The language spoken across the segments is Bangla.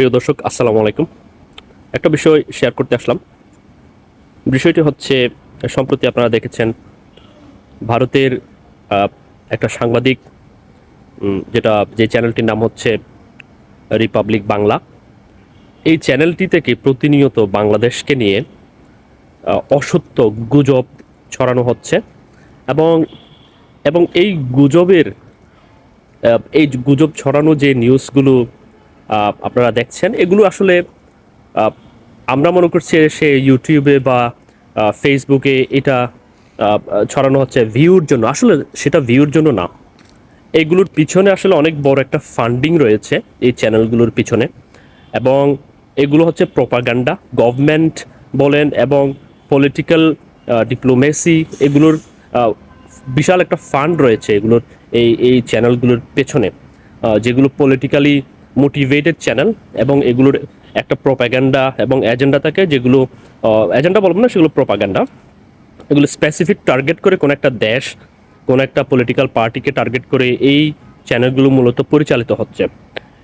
প্রিয় দর্শক, আসসালামু আলাইকুম। একটা বিষয় শেয়ার করতে আসলাম। বিষয়টি হচ্ছে, সম্প্রতি আপনারা দেখেছেন, ভারতের একটা সাংবাদিক যেটা, যে চ্যানেলটির নাম হচ্ছে রিপাবলিক বাংলা এই চ্যানেলটি থেকে প্রতিনিয়ত বাংলাদেশকে নিয়ে অসত্য গুজব ছড়ানো হচ্ছে এবং এবং এই গুজবের এই গুজব ছড়ানো যে নিউজগুলো আপনারা দেখছেন। এগুলো আসলে আমরা মনে করছি সে ইউটিউবে বা ফেসবুকে এটা ছড়ানো হচ্ছে ভিউর জন্য। আসলে সেটা ভিউর জন্য না। এগুলোর পিছনে আসলে অনেক বড় একটা ফান্ডিং রয়েছে এই চ্যানেলগুলোর পিছনে। এবং এগুলো হচ্ছে প্রপাগান্ডা গভর্নমেন্ট বলেন এবং পলিটিক্যাল ডিপ্লোমেসি এগুলোর বিশাল একটা ফান্ড রয়েছে এগুলোর, এই এই চ্যানেলগুলোর পেছনে। যেগুলো পলিটিক্যালি মোটিভেটেড চ্যানেল এবং এগুলোর একটা প্রপাগান্ডা এবং এজেন্ডা থাকে যেগুলো এজেন্ডা বলব না, সেগুলো প্রপাগান্ডা এগুলো স্পেসিফিক টার্গেট করে কোনো একটা দেশ, কোনো একটা পলিটিক্যাল পার্টিকে টার্গেট করে এই চ্যানেলগুলো মূলত পরিচালিত হচ্ছে।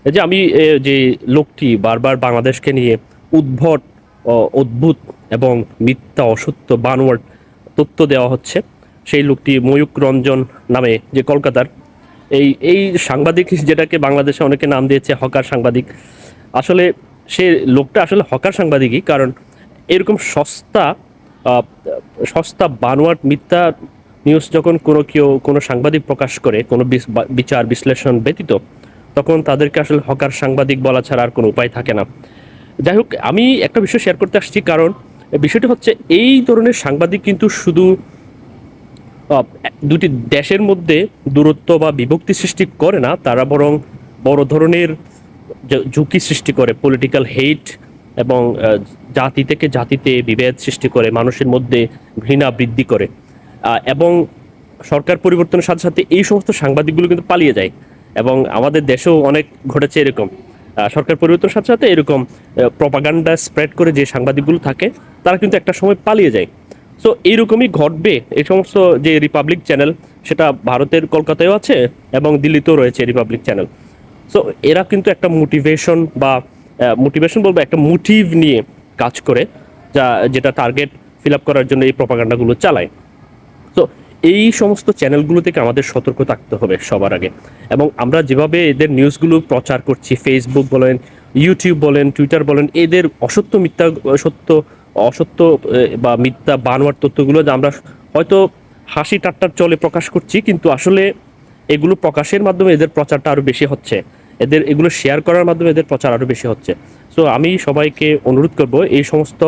এই যে আমি যে লোকটি বারবার বাংলাদেশকে নিয়ে উদ্ভট অদ্ভুত এবং মিথ্যা, অসত্য বানোয়ার তথ্য দেওয়া হচ্ছে, সেই লোকটি ময়ূক রঞ্জন নামে যে কলকাতার এই এই সাংবাদিক যেটাকে বাংলাদেশে অনেকে নাম দিয়েছে হকার সাংবাদিক, আসলে সে লোকটা আসলে হকার সাংবাদিকই, কারণ এরকম সস্তা সস্তা বানোয়াট মিথ্যা নিউজ যখন কোনো কেউ, কোনো সাংবাদিক প্রকাশ করে, কোনো বিচার বিশ্লেষণ ব্যতীত, তখন তাদেরকে আসলে হকার সাংবাদিক বলা ছাড়া আর কোনো উপায় থাকে না। যাই হোক, আমি একটা বিষয় শেয়ার করতে আসছি, কারণ বিষয়টি হচ্ছে এই ধরনের সাংবাদিক কিন্তু শুধু দুটি দেশের মধ্যে দূরত্ব বা বিভক্তি সৃষ্টি করে না, তারা বরং বড় ধরনের ঝুঁকি সৃষ্টি করে পলিটিক্যাল হেট এবং জাতি থেকে জাতিতে বিভেদ সৃষ্টি করে, মানুষের মধ্যে ঘৃণা বৃদ্ধি করে। এবং সরকার পরিবর্তনের সাথে সাথে এই সমস্ত সাংবাদিকগুলো কিন্তু পালিয়ে যায় এবং আমাদের দেশেও অনেক ঘটেছে এরকম। সরকার পরিবর্তনের সাথে সাথে এরকম প্রপাগান্ডা স্প্রেড করে যে সাংবাদিকগুলো থাকে, তারা কিন্তু একটা সময় পালিয়ে যায়। সো এইরকমই ঘটবে। এই সমস্ত যে রিপাবলিক চ্যানেল সেটা ভারতের কলকাতায়ও আছে এবং দিল্লিতেও রয়েছে রিপাবলিক চ্যানেল সো এরা কিন্তু একটা মোটিভেশন বা মোটিভেশন বলব একটা মোটিভ নিয়ে কাজ করে, যা, যেটা টার্গেট ফিল আপ করার জন্য এই প্রপাগান্ডাগুলো চালায়। তো এই সমস্ত চ্যানেলগুলো থেকে আমাদের সতর্ক থাকতে হবে সবার আগে। এবং আমরা যেভাবে এদের নিউজগুলো প্রচার করছি ফেসবুক বলেন ইউটিউব বলেন টুইটার বলেন, এদের অসত্য মিথ্যা সত্য অসত্য বা মিথ্যা বানোয়ার তথ্যগুলো যে আমরা হয়তো হাসি টাট্টার চলে প্রকাশ করছি, কিন্তু আসলে এগুলো প্রকাশের মাধ্যমে এদের প্রচারটা আরও বেশি হচ্ছে। এদের, এগুলো শেয়ার করার মাধ্যমে এদের প্রচার আরও বেশি হচ্ছে। সো আমি সবাইকে অনুরোধ করব, এই সমস্ত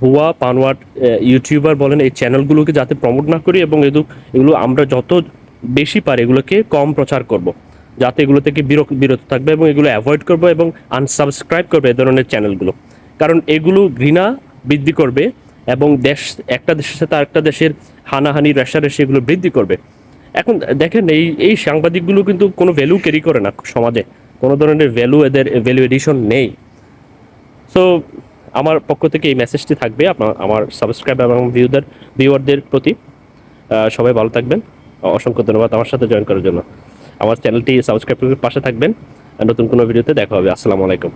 ভুয়া পানওয়াট ইউটিউবার বলেন, এই চ্যানেলগুলোকে যাতে প্রমোট না করি এবং এগুলো এগুলো আমরা যত বেশি পারি এগুলোকে কম প্রচার করব। যাতে এগুলো থেকে বিরত বিরত থাকবে এবং এগুলো অ্যাভয়েড করব এবং আনসাবস্ক্রাইব করবে এ ধরনের চ্যানেলগুলো কারণ এগুলো ঘৃণা বৃদ্ধি করবে এবং দেশ, একটা দেশের সাথে আরেকটা দেশের হানাহানি, রেশারেশি এগুলো বৃদ্ধি করবে। এখন দেখেন এই এই সাংবাদিকগুলো কিন্তু কোনো ভ্যালু ক্যারি করে না সমাজে। কোনো ধরনের ভ্যালু এদের ভ্যালু এডিশন নেই। সো আমার পক্ষ থেকে এই মেসেজটি থাকবে আপনার, আমার সাবস্ক্রাইব এবং ভিউদের ভিউয়ারদের প্রতি। সবাই ভালো থাকবেন। অসংখ্য ধন্যবাদ আমার সাথে জয়েন করার জন্য। আমার চ্যানেলটি সাবস্ক্রাইব করে পাশে থাকবেন। নতুন কোনো ভিডিওতে দেখা হবে। আসসালামু আলাইকুম।